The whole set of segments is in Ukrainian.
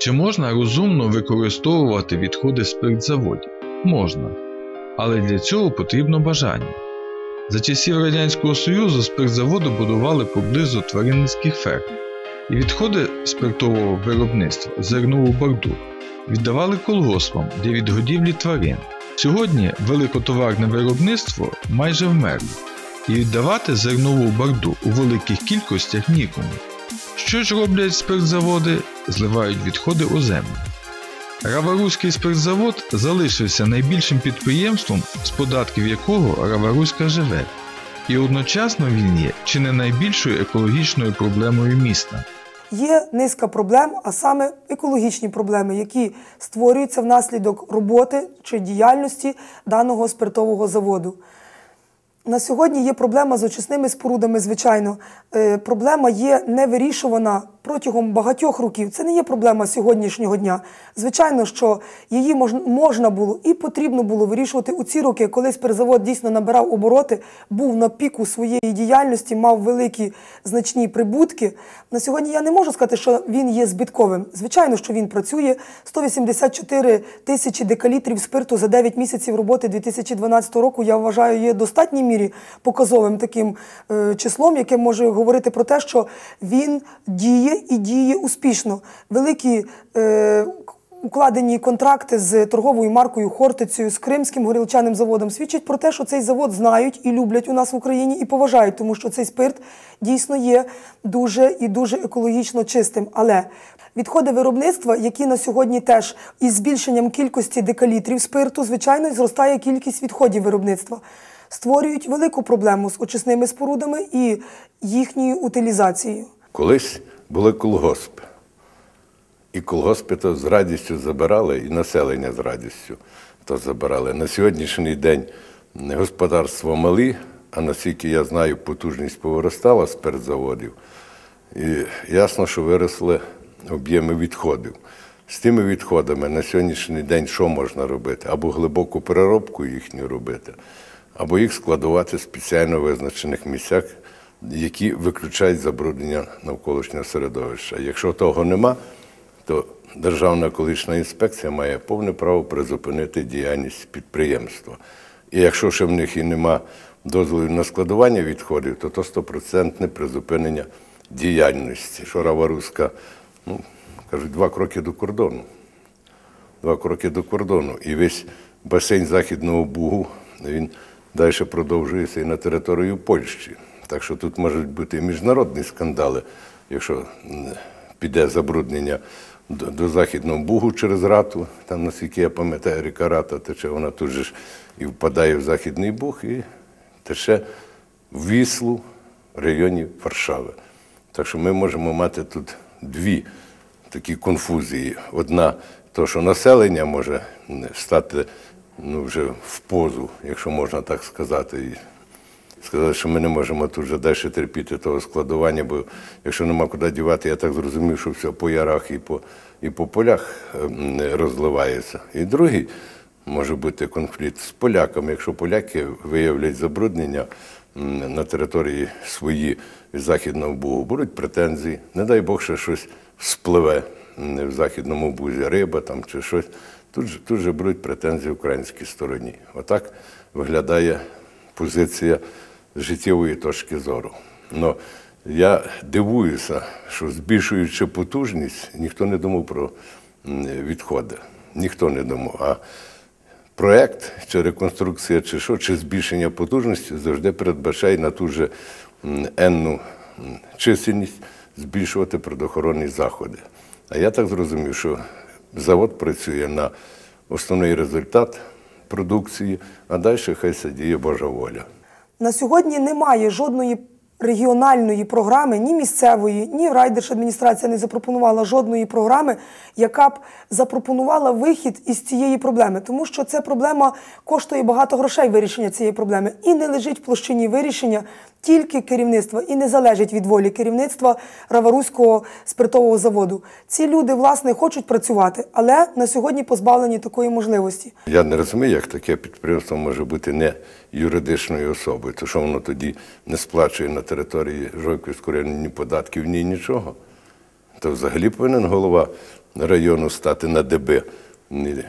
Чи можна розумно використовувати відходи спиртзаводів? Можна. Але для цього потрібно бажання. За часів Радянського Союзу спиртзаводи будували поблизу тваринницьких ферм, і відходи спиртового виробництва зернову барду віддавали колгоспам для відгодівлі тварин. Сьогодні великотоварне виробництво майже вмерло, і віддавати зернову барду у великих кількостях нікому. Що ж роблять спиртзаводи? Зливають відходи у землю. Раваруський спиртзавод залишився найбільшим підприємством, з податків якого Раваруська живе, і одночасно він є чи не найбільшою екологічною проблемою міста. Є низка проблем, а саме екологічні проблеми, які створюються внаслідок роботи чи діяльності даного спиртового заводу. На сьогодні є проблема з очисними спорудами, звичайно. Е, проблема є не вирішувана протягом багатьох років. Це не є проблема сьогоднішнього дня. Звичайно, що її мож- можна було і потрібно було вирішувати у ці роки, коли спиртзавод дійсно набирав обороти, був на піку своєї діяльності, мав великі значні прибутки. На сьогодні я не можу сказати, що він є збитковим. Звичайно, що він працює 184 тисячі декалітрів спирту за 9 місяців роботи 2012 року. Я вважаю, є достатній мірі показовим таким е, числом, яке може говорити про те, що він діє і діє успішно. Великі е, укладені контракти з торговою маркою Хортицею, з Кримським горілчаним заводом свідчать про те, що цей завод знають і люблять у нас в Україні і поважають, тому що цей спирт дійсно є дуже і дуже екологічно чистим. Але відходи виробництва, які на сьогодні теж із збільшенням кількості декалітрів спирту, звичайно, зростає кількість відходів виробництва. Створюють велику проблему з очисними спорудами і їхньою утилізацією. Колись були колгоспи. І колгоспи то з радістю забирали, і населення з радістю то забирали. На сьогоднішній день господарства малі, а наскільки я знаю, потужність повиростала з передзаводів. І ясно, що виросли об'єми відходів. З тими відходами на сьогоднішній день що можна робити? Або глибоку переробку їхню робити, або їх складувати в спеціально визначених місцях, які виключають забруднення навколишнього середовища. Якщо того нема, то Державна екологічна інспекція має повне право призупинити діяльність підприємства. І якщо ще в них і нема дозволів на складування відходів, то то стопроцентне призупинення діяльності. Що Раваруська, ну, кажуть, два кроки до кордону. Два кроки до кордону. І весь басейн Західного Бугу він далі продовжується і на територію Польщі. Так що тут можуть бути і міжнародні скандали, якщо піде забруднення до, до Західного Бугу через рату, там, наскільки я пам'ятаю, ріка Рата тече, вона тут же ж і впадає в Західний Буг і тече в Віслу в районі Варшави. Так що ми можемо мати тут дві такі конфузії. Одна, то, що населення може стати ну, вже в позу, якщо можна так сказати. І сказати, що ми не можемо тут вже далі терпіти того складування, бо якщо нема куди дівати, я так зрозумів, що все по ярах і по, і по полях ем, розливається. І другий може бути конфлікт з поляками. Якщо поляки виявлять забруднення на території свої від Західного Бугу, будуть претензії, не дай Бог, ще щось спливе в Західному Бузі, риба там чи щось. Тут же, тут же будуть претензії українській стороні. Отак виглядає позиція життєвої точки зору. Но я дивуюся, що збільшуючи потужність, ніхто не думав про відходи. Ніхто не думав. А проект, чи реконструкція, чи що, чи збільшення потужності завжди передбачає на ту же енну чисельність збільшувати предохоронні заходи. А я так зрозумів, що завод працює на основний результат продукції, а далі хай сидіє Божа воля. На сьогодні немає жодної регіональної програми, ні місцевої, ні райдержадміністрація не запропонувала жодної програми, яка б запропонувала вихід із цієї проблеми, тому що ця проблема коштує багато грошей вирішення цієї проблеми. І не лежить в площині вирішення тільки керівництва і не залежить від волі керівництва Раваруського спиртового заводу. Ці люди, власне, хочуть працювати, але на сьогодні позбавлені такої можливості. Я не розумію, як таке підприємство може бути не юридичною особою, то що воно тоді не сплачує на території Жойківського району ні податків, ні нічого. То взагалі повинен голова району стати на ДБ,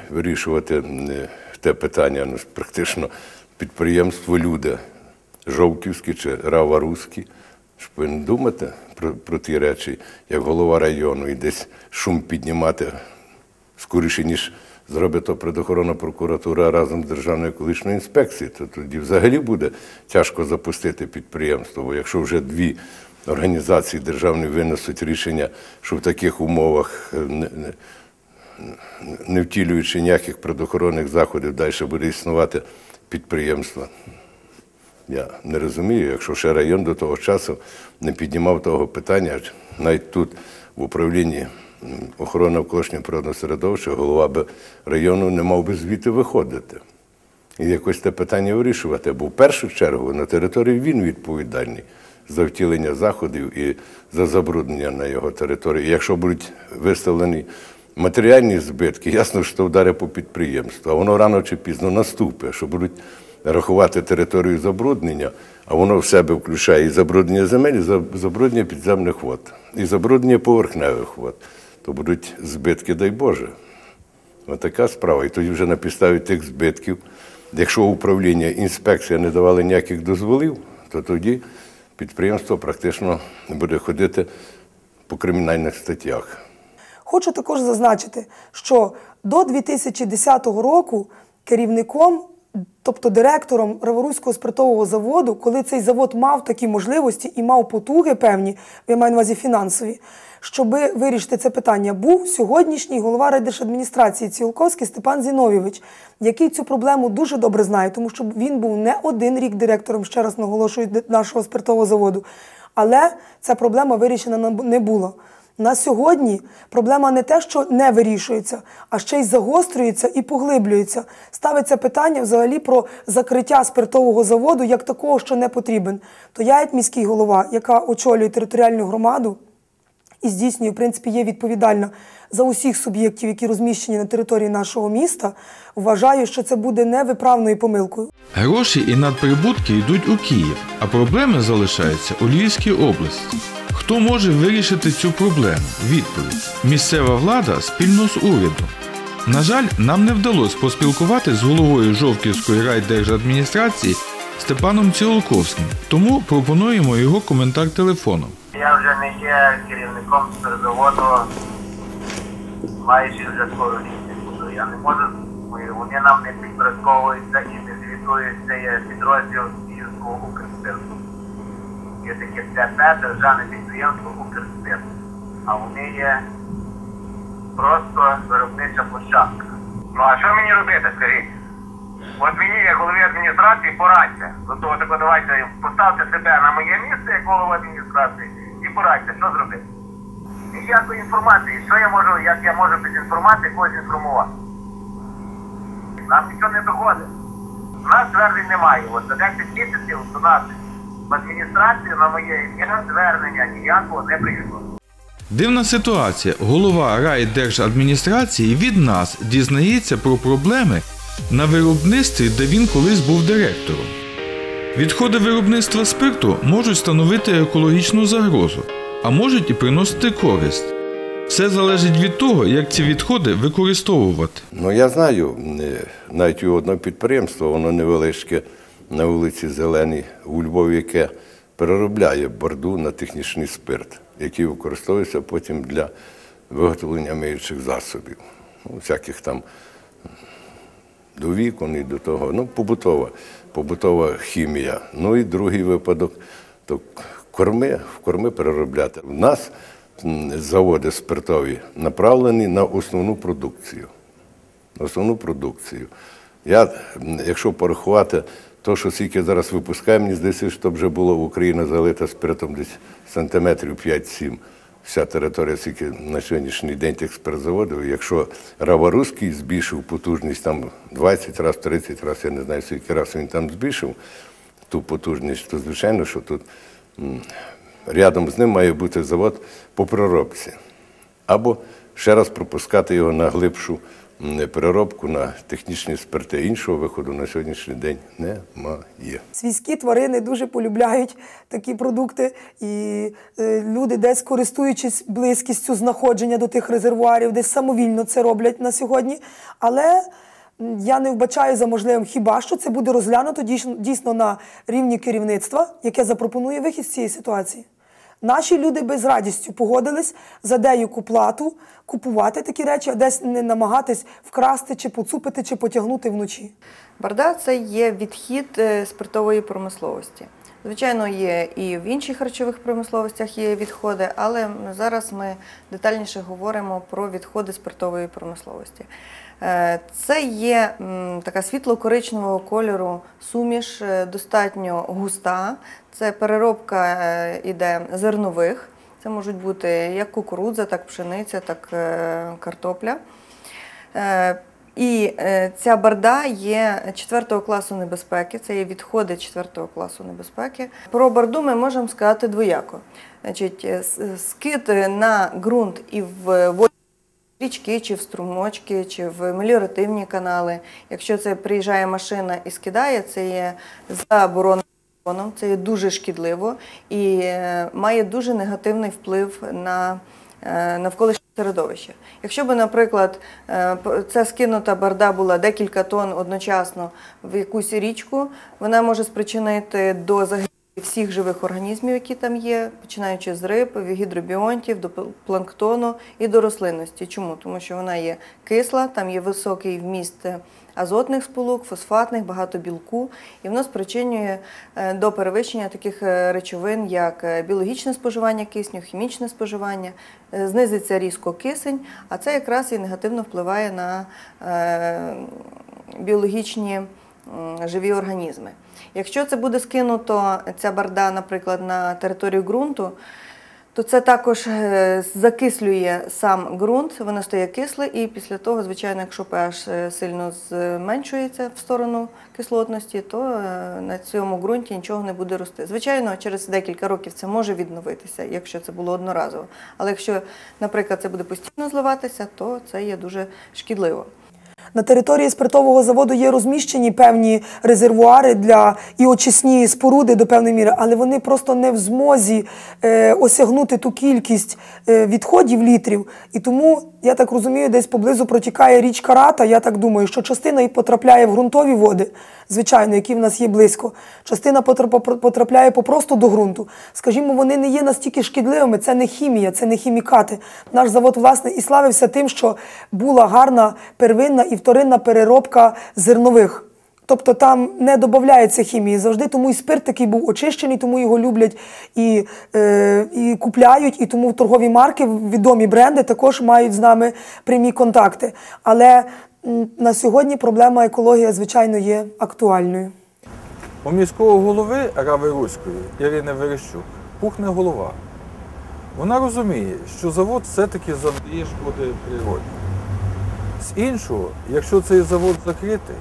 вирішувати те питання, ну, практично підприємство Люда, Жовківське чи Рава Руський. Ж повинен думати про, про ті речі, як голова району, і десь шум піднімати скоріше, ніж зробить то предохоронна прокуратура разом з Державною екологічною інспекцією, то тоді взагалі буде тяжко запустити підприємство. Бо якщо вже дві організації державні винесуть рішення, що в таких умовах, е, не, не, не втілюючи ніяких предохоронних заходів, далі буде існувати підприємство. Я не розумію, якщо ще район до того часу не піднімав того питання, навіть тут, в управлінні охорони навколишнього природного середовища, голова району не мав би звідти виходити. І якось те питання вирішувати. Бо в першу чергу на території він відповідальний за втілення заходів і за забруднення на його території. І якщо будуть виставлені матеріальні збитки, ясно, що вдари по підприємству, а воно рано чи пізно наступить, що будуть рахувати територію забруднення, а воно в себе включає і забруднення земель, і забруднення підземних вод, і забруднення поверхневих вод. То будуть збитки, дай Боже. Отака справа. І тоді вже на підставі тих збитків, якщо управління, інспекція не давали ніяких дозволів, то тоді підприємство практично буде ходити по кримінальних статтях. Хочу також зазначити, що до 2010 року керівником, тобто директором Раворуського спиртового заводу, коли цей завод мав такі можливості і мав потуги певні, я маю на увазі фінансові, щоб вирішити це питання, був сьогоднішній голова райдержадміністрації Цілковський Степан Зіновійович, який цю проблему дуже добре знає, тому що він був не один рік директором, ще раз наголошую, нашого спиртового заводу. Але ця проблема вирішена не була. На сьогодні проблема не те, що не вирішується, а ще й загострюється і поглиблюється. Ставиться питання взагалі про закриття спиртового заводу як такого, що не потрібен. То я, як міський голова, яка очолює територіальну громаду і здійснює, в принципі, є відповідальна за усіх суб'єктів, які розміщені на території нашого міста, вважаю, що це буде невиправною помилкою. Гроші і надприбутки йдуть у Київ, а проблеми залишаються у Львівській області. Хто може вирішити цю проблему? Відповідь: місцева влада спільно з урядом. На жаль, нам не вдалося поспілкувати з головою Жовківської райдержадміністрації Степаном Цілковським, тому пропонуємо його коментар телефоном. Я вже не є керівником спиртзаводу майже вже скоро рік буду. Я не можу, вони нам не підпорядковуються і не звітуються підрозділ Київського Укрспирту. Є таке ТП, державне підприємство Укрспирт. А вони є просто виробнича площадка. Ну а що мені робити, скажіть? От мені, як голові адміністрації, порадьте. До того тако давайте поставте себе на моє місце як голову адміністрації і порадьте, що зробити. Ніякої інформації, що я можу, як я можу без інформації когось інформувати. Нам нічого не доходить. У нас звернень немає. От за 10 місяців до нас в адміністрацію на моє ім'я звернення ніякого не прийшло. Дивна ситуація. Голова райдержадміністрації від нас дізнається про проблеми на виробництві, де він колись був директором. Відходи виробництва спирту можуть становити екологічну загрозу, а можуть і приносити користь. Все залежить від того, як ці відходи використовувати. Ну, я знаю, е, навіть у одного підприємства, воно невеличке на вулиці Зеленій у Львові, яке переробляє борду на технічний спирт, який використовується потім для виготовлення миючих засобів. Ну, всяких там до вікон і до того. Ну, побутова, побутова хімія. Ну і другий випадок то корми, в корми переробляти. У нас заводи спиртові направлені на основну продукцію. Основну продукцію. Я, якщо порахувати, то, що скільки зараз випускає, мені здається, що вже було в Україні залита спиртом десь сантиметрів 5-7 вся територія, скільки на сьогоднішній день тих спиртзаводів. Якщо Раворуський збільшив потужність там 20 разів, 30 разів, я не знаю, скільки разів він там збільшив ту потужність, то звичайно, що тут рядом з ним має бути завод по проробці. Або ще раз пропускати його на глибшу, переробку на технічні спирти. Іншого виходу на сьогоднішній день немає. Свійські тварини дуже полюбляють такі продукти, і е, люди, десь користуючись близькістю знаходження до тих резервуарів, десь самовільно це роблять на сьогодні. Але я не вбачаю за можливим, хіба що це буде розглянуто дійсно, дійсно на рівні керівництва, яке запропонує вихід з цієї ситуації. Наші люди без радістю погодились за деяку плату купувати такі речі, а десь не намагатись вкрасти, чи поцупити, чи потягнути вночі. Барда це є відхід е, спиртової промисловості. Звичайно, є і в інших харчових промисловостях є відходи, але зараз ми детальніше говоримо про відходи спиртової промисловості. Е, Це є така світло-коричневого кольору суміш, е, достатньо густа. Це переробка е, іде зернових. Це можуть бути як кукурудза, так пшениця, так картопля. І ця барда є 4 класу небезпеки, це є відходи 4 класу небезпеки. Про барду ми можемо сказати двояко. Значить, скид на ґрунт і в воді річки, чи в струмочки, чи в меліоративні канали. Якщо це приїжджає машина і скидає, це є заборонено. Це є дуже шкідливо і е, має дуже негативний вплив на е, навколишнє середовище. Якщо б, наприклад, е, ця скинута барда була декілька тонн одночасно в якусь річку, вона може спричинити до загибелі всіх живих організмів, які там є, починаючи з риб, гідробіонтів, до планктону і до рослинності. Чому? Тому що вона є кисла, там є високий вміст е, азотних сполук, фосфатних, багато білку, і воно спричинює е, до перевищення таких е, речовин, як біологічне споживання кисню, хімічне споживання, знизиться різко кисень, а це якраз і негативно впливає на біологічні живі організми. Якщо це буде скинуто, ця барда, наприклад, на територію ґрунту, то це також е, закислює сам ґрунт, воно стає кисле, і після того, звичайно, якщо pH е, сильно зменшується в сторону кислотності, то е, на цьому ґрунті нічого не буде рости. Звичайно, через декілька років це може відновитися, якщо це було одноразово. Але якщо, наприклад, це буде постійно зливатися, то це є дуже шкідливо. На території спиртового заводу є розміщені певні резервуари для і очисні споруди до певної міри, але вони просто не в змозі е, осягнути ту кількість е, відходів літрів. І тому, я так розумію, десь поблизу протікає річка Рата. Я так думаю, що частина і потрапляє в ґрунтові води, звичайно, які в нас є близько. Частина потрап- потрапляє попросту до ґрунту. Скажімо, вони не є настільки шкідливими, це не хімія, це не хімікати. Наш завод, власне, і славився тим, що була гарна первинна і вторинна переробка зернових. Тобто там не додається хімії завжди, тому і спирт такий був очищений, тому його люблять і, е, і купляють, і тому торгові марки, відомі бренди також мають з нами прямі контакти. Але на сьогодні проблема екологія, звичайно, є актуальною. У міського голови Рави Руської Ірини Верещук пухне голова. Вона розуміє, що завод все-таки завдає шкоди природі. З іншого, якщо цей завод закритий,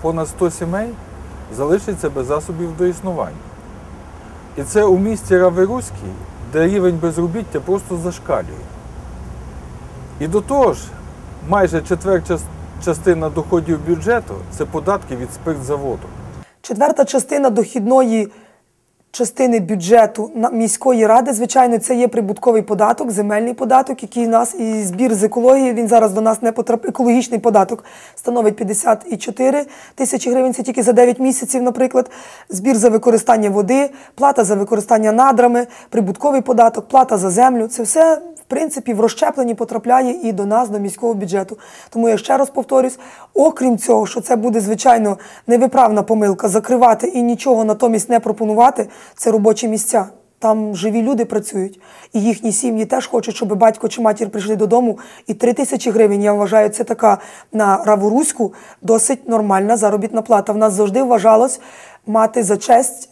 понад 100 сімей залишиться без засобів до існування. І це у місті Раверуській, де рівень безробіття просто зашкалює. І до того ж, майже четверть частина доходів бюджету це податки від спиртзаводу. Четверта частина дохідної частини бюджету міської ради, звичайно, це є прибутковий податок, земельний податок, який нас і збір з екології. Він зараз до нас не потрапив. Екологічний податок становить 54 тисячі гривень. Це тільки за 9 місяців, наприклад. Збір за використання води, плата за використання надрами, прибутковий податок, плата за землю. Це все принципі в розщепленні потрапляє і до нас, до міського бюджету. Тому я ще раз повторюсь: окрім цього, що це буде звичайно невиправна помилка закривати і нічого натомість не пропонувати, це робочі місця. Там живі люди працюють, і їхні сім'ї теж хочуть, щоб батько чи матір прийшли додому. І три тисячі гривень, я вважаю, це така на Раворуську досить нормальна заробітна плата. В нас завжди вважалось мати за честь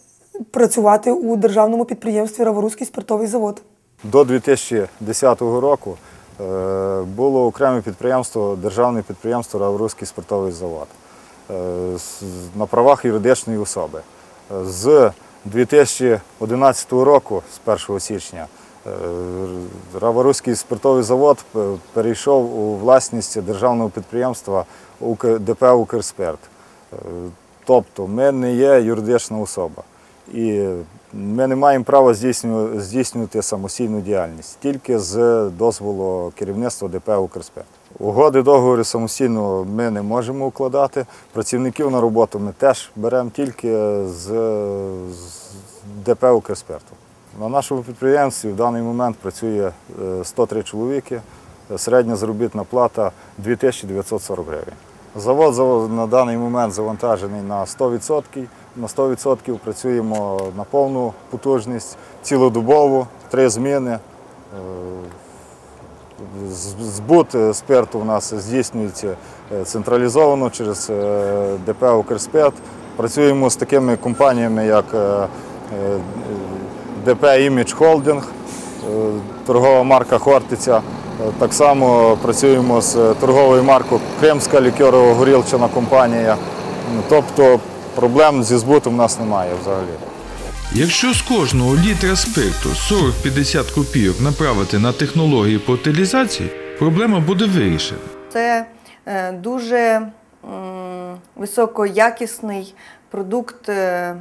працювати у державному підприємстві Раворуський спиртовий завод. До 2010 року е, було окреме підприємство, державне підприємство Равруський спиртовий завод е, на правах юридичної особи. З 2011 року, з 1 січня, Е, Раворуський спиртовий завод перейшов у власність державного підприємства ДП «Укрспирт». Тобто ми не є юридична особа. І ми не маємо права здійснювати самостійну діяльність тільки з дозволу керівництва ДП «Укрспирт». Угоди договори самостійно ми не можемо укладати. Працівників на роботу ми теж беремо тільки з, з ДП «Укрспирту». На нашому підприємстві в даний момент працює е, 103 чоловіки. Середня заробітна плата 2940 гривень. Завод на даний момент завантажений на 100%. На 100% працюємо на повну потужність, цілодобово, три зміни. Е, Збут спирту у нас здійснюється е, централізовано через е, ДП «Укрспирт». Працюємо з такими компаніями, як ДП «Імідж Холдинг», торгова марка Хортиця. Так само працюємо з торговою маркою Кримська лікьорово-горілчана компанія. Ну, Тобто проблем зі збутом у нас немає взагалі. Якщо з кожного літра спирту 40-50 копійок направити на технології по утилізації, проблема буде вирішена. Це е, дуже високоякісний продукт е,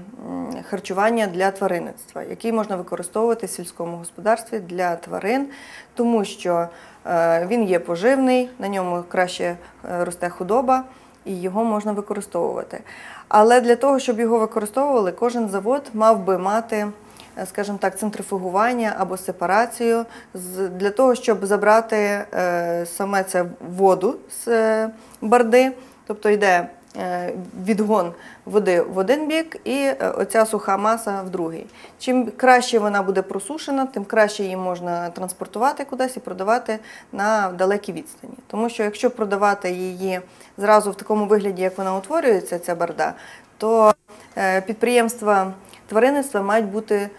харчування для тваринництва, який можна використовувати в сільському господарстві для тварин, тому що е, він є поживний, на ньому краще росте худоба. І його можна використовувати. Але для того, щоб його використовували, кожен завод мав би мати е, скажімо так, центрифугування або сепарацію для того, щоб забрати е, саме це воду з е, барди, тобто йде відгон води в один бік і е, оця суха маса в другий. Чим краще вона буде просушена, тим краще її можна транспортувати кудись і продавати на далекій відстані. Тому що якщо продавати її зразу в такому вигляді, як вона утворюється, ця барда, то е, підприємства тваринництва мають бути е,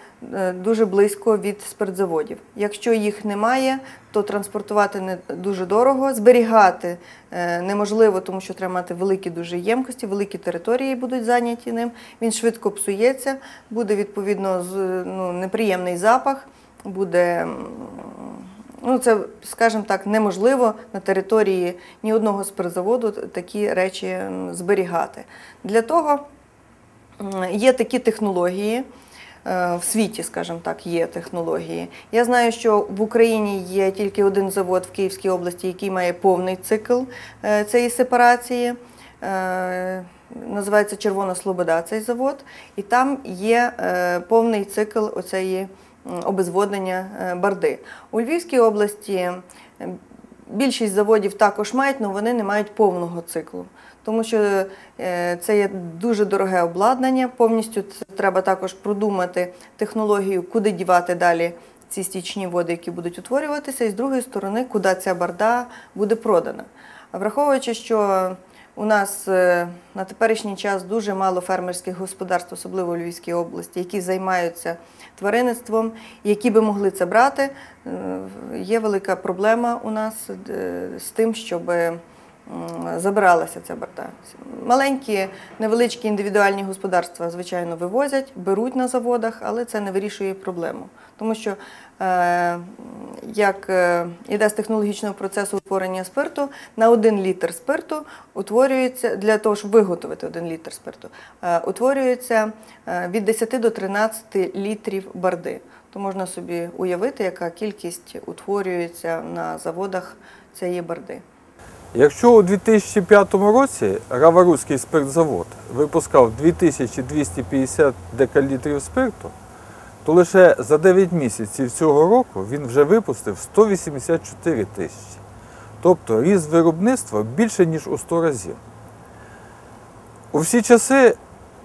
дуже близько від спиртзаводів. Якщо їх немає, то транспортувати не дуже дорого, зберігати е, неможливо, тому що треба мати великі дуже ємкості, великі території будуть зайняті ним. Він швидко псується, буде відповідно ну, неприємний запах, буде. Ну, це, скажімо так, неможливо на території ні одного спиртзаводу такі речі зберігати. Для того Є такі технології. Е, В світі, скажімо так, є технології. Я знаю, що в Україні є тільки один завод в Київській області, який має повний цикл е, цієї сепарації. Е, Називається Червона Слобода цей завод, і там є повний цикл оцеї обезводнення барди. У Львівській області більшість заводів також мають, але вони не мають повного циклу. Тому що е, це є дуже дороге обладнання. Повністю це треба також продумати технологію, куди дівати далі ці стічні води, які будуть утворюватися, і з другої сторони, куди ця барда буде продана. Враховуючи, що у нас е, на теперішній час дуже мало фермерських господарств, особливо у Львівській області, які займаються тваринництвом, які би могли це брати. Е, Є велика проблема у нас з тим, щоб забиралася ця барда. Маленькі, невеличкі індивідуальні господарства, звичайно, вивозять, беруть на заводах, але це не вирішує проблему. Тому що е, як е, іде з технологічного процесу утворення спирту, на один літр спирту утворюється, для того, щоб виготовити один літр спирту, е, утворюється від 10 до 13 літрів барди. То можна собі уявити, яка кількість утворюється на заводах цієї барди. Якщо у 2005 році Раваруський спиртзавод випускав 2250 декалітрів спирту, то лише за 9 місяців цього року він вже випустив 184 тисячі. Тобто ріст виробництва більше, ніж у 100 разів. У всі часи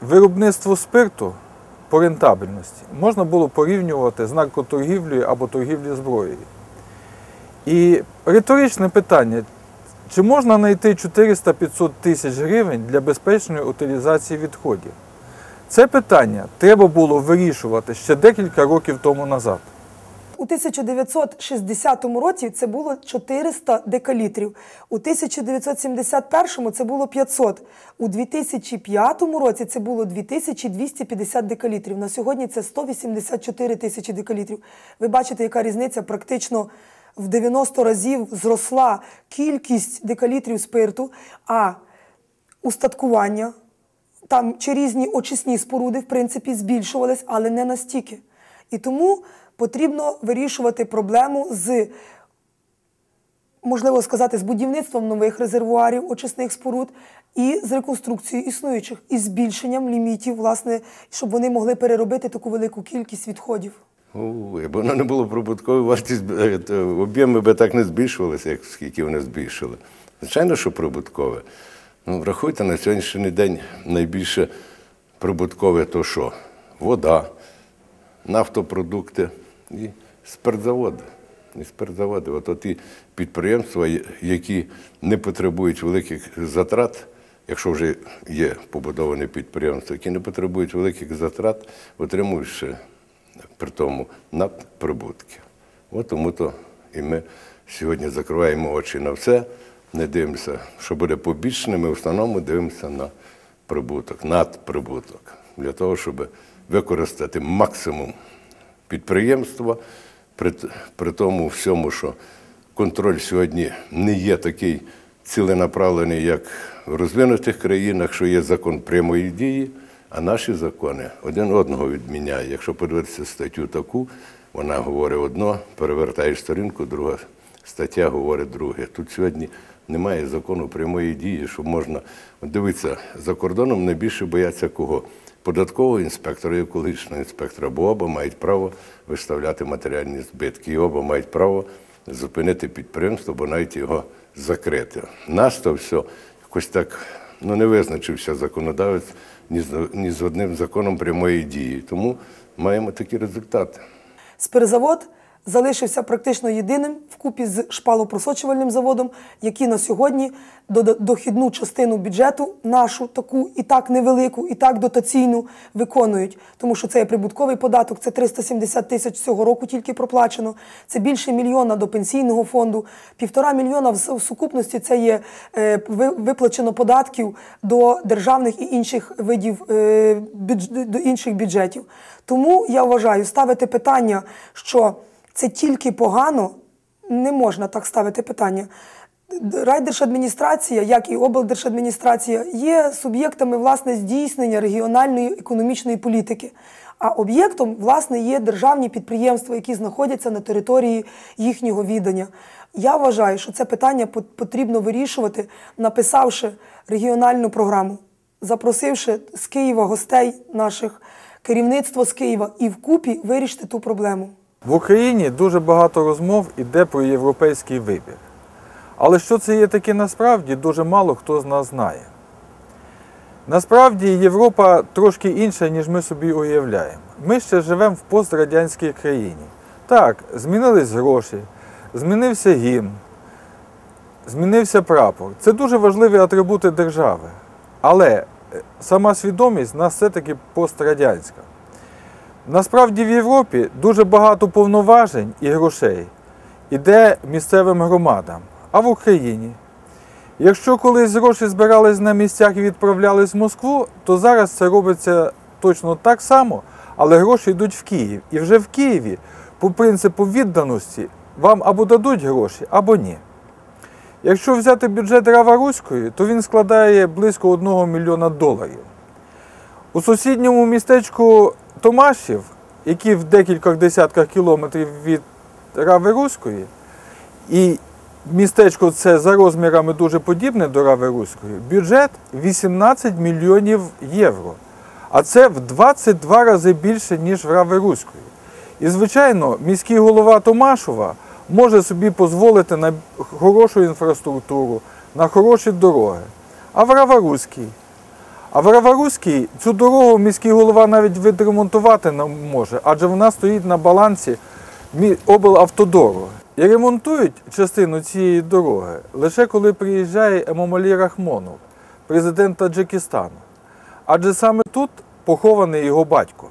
виробництво спирту по рентабельності можна було порівнювати з наркоторгівлею або торгівлею зброєю. І риторичне питання, чи можна знайти 400-500 тисяч гривень для безпечної утилізації відходів? Це питання треба було вирішувати ще декілька років тому назад. У у 1960 році це було 400 декалітрів, у 1971 це було 500, у 2005 році це було 2250 декалітрів. На сьогодні це 184 тисячі декалітрів. Ви бачите, яка різниця практично в 90 разів зросла кількість декалітрів спирту, а устаткування там чи різні очисні споруди, в принципі, збільшувались, але не настільки. І тому потрібно вирішувати проблему з, можливо сказати, з будівництвом нових резервуарів очисних споруд і з реконструкцією існуючих, і збільшенням лімітів, власне, щоб вони могли переробити таку велику кількість відходів. Ой, Якби воно не було прибуткової вартість, е, об'єми би так не збільшувалися, як скільки вони збільшили. Звичайно, що прибуткове. Ну, врахуйте, на сьогоднішній день найбільше прибуткове то що? Вода, нафтопродукти і спиртзаводи. І спиртзаводи. От ті підприємства, які не потребують великих затрат, якщо вже є побудоване підприємство, які не потребують великих затрат, отримують ще при тому надприбутки. От тому то і ми сьогодні закриваємо очі на все, не дивимося, що буде побічне, ми в основному дивимося на прибуток, надприбуток, для того, щоб використати максимум підприємства, при, при тому всьому, що контроль сьогодні не є такий ціленаправлений, як в розвинутих країнах, що є закон прямої дії, а наші закони один одного відміняють. Якщо подивитися статтю таку, вона говорить одно, перевертаєш сторінку, друга стаття говорить друге. Тут сьогодні немає закону прямої дії, що можна. От дивіться, за кордоном найбільше бояться кого? Податкового інспектора і екологічного інспектора, бо оба мають право виставляти матеріальні збитки, і оба мають право зупинити підприємство, бо навіть його закрити. Нас то все якось так ну, не визначився законодавець ні з, одним законом прямої дії. Тому маємо такі результати. Спиртзавод залишився практично єдиним вкупі з шпалопросочувальним заводом, які на сьогодні до- до- дохідну частину бюджету, нашу таку і так невелику, і так дотаційну виконують. Тому що це є прибутковий податок, це 370 тисяч цього року тільки проплачено. Це більше мільйона до пенсійного фонду, півтора мільйона в сукупності це є е, ви- виплачено податків до державних і інших видів е, до інших бюджетів. Тому я вважаю, ставити питання, що це тільки погано, не можна так ставити питання. Райдержадміністрація, як і облдержадміністрація, є суб'єктами власне здійснення регіональної економічної політики. А об'єктом, власне, є державні підприємства, які знаходяться на території їхнього відання. Я вважаю, що це питання потрібно вирішувати, написавши регіональну програму, запросивши з Києва гостей наших, керівництво з Києва і вкупі вирішити ту проблему. В Україні дуже багато розмов іде про європейський вибір. Але що це є таке насправді, дуже мало хто з нас знає. Насправді Європа трошки інша, ніж ми собі уявляємо. Ми ще живемо в пострадянській країні. Так, змінились гроші, змінився гімн, змінився прапор. Це дуже важливі атрибути держави. Але е, сама свідомість в нас все-таки пострадянська. Насправді в Європі дуже багато повноважень і грошей іде місцевим громадам, а в Україні. Якщо колись гроші збирались на місцях і відправлялись в Москву, то зараз це робиться точно так само, але гроші йдуть в Київ. І вже в Києві, по принципу відданості, вам або дадуть гроші, або ні. Якщо взяти бюджет Раваруської, то він складає близько 1 мільйона доларів. У сусідньому містечку Томашів, які в декількох десятках кілометрів від Рави Руської, і містечко це за розмірами дуже подібне до Рави Руської, бюджет 18 мільйонів євро. А це в 22 рази більше, ніж в Рави Руської. І, звичайно, міський голова Томашова може собі дозволити на хорошу інфраструктуру, на хороші дороги. А в Раваруській а в Раворуській цю дорогу міський голова навіть відремонтувати не може, адже вона стоїть на балансі облавтодору. І ремонтують частину цієї дороги лише коли приїжджає Емомалі Рахмонов, президент Таджикистану. Адже саме тут похований його батько.